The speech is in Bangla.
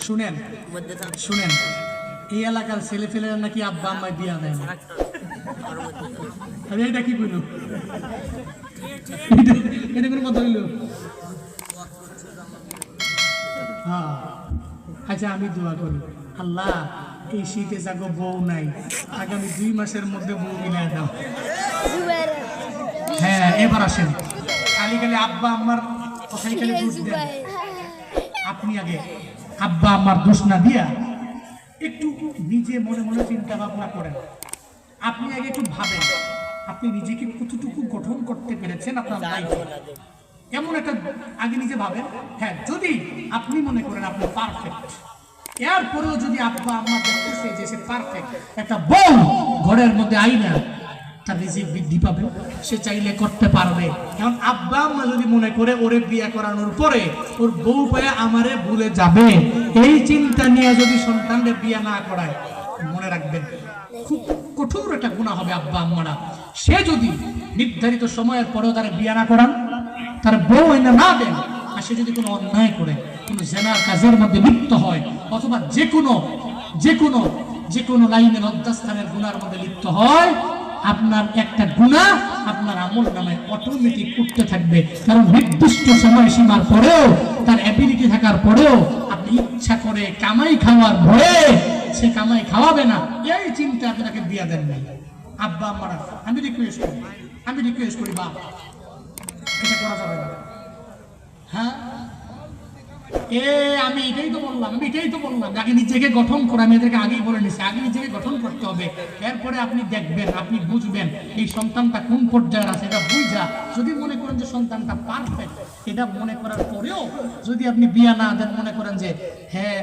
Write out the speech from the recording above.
শুনেন শুনেন এই এলাকার ছেলে ফেলেরা নাকি আব্বা আম্মায় বিয়া দেয় না। আরে এটা কি কইলো? এটা- কোনো কথা হইল হ্যাঁ। আচ্ছা আমি দোয়া করি। আল্লাহ এই শীতে যাগো বউ নাই। আগামী দুই মাসের মধ্যে বউ মিলাই দাও। হ্যাঁ এবার আসেন। খালি খালি আব্বা আম্মার কথাই খালি দেন। আপনি আগে আব্বা আম্মার দোষ না দিয়া একটু নিজে মনে মনে চিন্তা ভাবনা করেন। আপনি আগে একটু ভাবেন আপনি নিজেকে কতটুকু গঠন করতে পেরেছেন আপনার লাইফে? এমন একটা আগে নিজে ভাবেন হ্যাঁ যদি আপনি মনে করেন আপনি পারফেক্ট এরপরেও যদি আব্বা আম্মা দেখতেছে যে সে পারফেক্ট একটা বউ ঘরের মধ্যে আইনা তার রিজিক বৃদ্ধি পাবে, সে চাইলে করতে পারবে। কারণ আব্বা আম্মা যদি মনে করে ওরে বিয়ে করানোর পরে ওর বউ পায়ে আমারে ভুলে যাবে, এই চিন্তা নিয়ে যদি সন্তানদের বিয়ে না করায়, মনে রাখবেন, খুব কঠোর একটা গুণা হবে আব্বা আম্মারা। সে যদি নির্ধারিত সময়ের পরেও তারা বিয়ে না করান, তার বউ এনে না দেন, আর সে যদি কোনো অন্যায় করে, কোনো জেনার কাজের মধ্যে লিপ্ত হয়, অথবা যে কোনো যে কোনো যে কোনো লাইনে লজ্জাস্থানের গুণার মধ্যে লিপ্ত হয় আপনার একটা গুণা আপনার আমল নামে অটোমেটিক উঠতে থাকবে। কারণ নির্দিষ্ট সময়সীমার পরেও, তার অ্যাবিলিটি থাকার পরেও আপনি ইচ্ছা করে কামাই খাওয়ার ভয়ে সে কামাই খাওয়াবে না। এই চিন্তা আপনাকে দিয়ে দেন নাই। আব্বা আম্মারা আমি রিকোয়েস্ট করি। আমি রিকোয়েস্ট করি বাবা এটা করা যাবে না। হ্যাঁ? আমি এটাই তো বললাম, আমি এটাই তো বললাম আগে নিজেকে গঠন করে আমি এদেরকে আগেই বলে নিছি। আগে নিজেকে গঠন করতে হবে। এরপরে আপনি দেখবেন, আপনি বুঝবেন এই সন্তানটা কোন পর্যায়ের আছে, এটা বুঝা। যদি মনে করেন যে সন্তানটা পারফেক্ট এটা মনে করার পরেও যদি আপনি বিয়া না দেন, মনে করেন যে হ্যাঁ